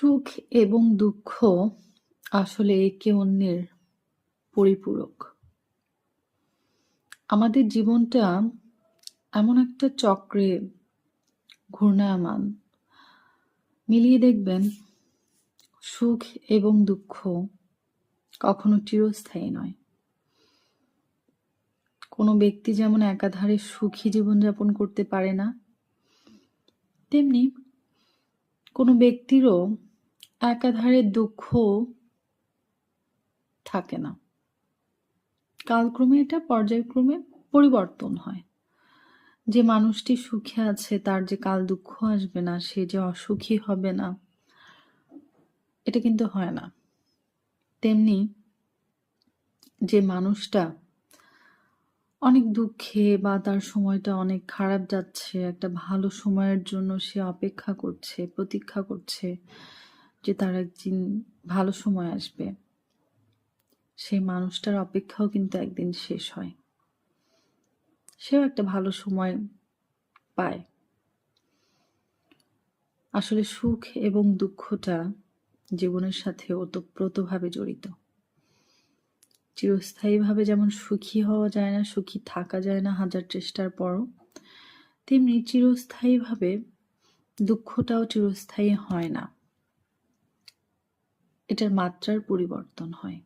সুখ এবং দুঃখ আসলে একে অন্যের পরিপূরক। আমাদের জীবনটা এমন একটা চক্রে ঘূর্ণায়মান। মিলিয়ে দেখবেন সুখ এবং দুঃখ কখনো চিরস্থায়ী নয়। কোনো ব্যক্তি যেমন একাধারে সুখী জীবনযাপন করতে পারে না, তেমনি কোনো ব্যক্তিরও একাধারে দুঃখ থাকে না। কালক্রমে এটা পর্যায়ক্রমে পরিবর্তন হয়। যে মানুষটি সুখে আছে তার যে কাল দুঃখ আসবে না, সে যে অসুখী হবে না, এটা কিন্তু হয় না। তেমনি যে মানুষটা অনেক দুঃখে বা তার সময়টা অনেক খারাপ যাচ্ছে, একটা ভালো সময়ের জন্য সে অপেক্ষা করছে, প্রতীক্ষা করছে যে তার একদিন ভালো সময় আসবে। সেই মানুষটার অপেক্ষাও কিন্তু একদিন শেষ হয়। সেও একটা ভালো সময় পায়। আসলে সুখ এবং দুঃখটা জীবনের সাথে ওতপ্রোতভাবে জড়িত। চিরস্থায়ীভাবে যেমন সুখী হওয়া যায় না, সুখী থাকা যায় না হাজার চেষ্টার পরও, তেমনি চিরস্থায়ীভাবে দুঃখটাও চিরস্থায়ী হয় না। এটার মাত্রার পরিবর্তন হয়।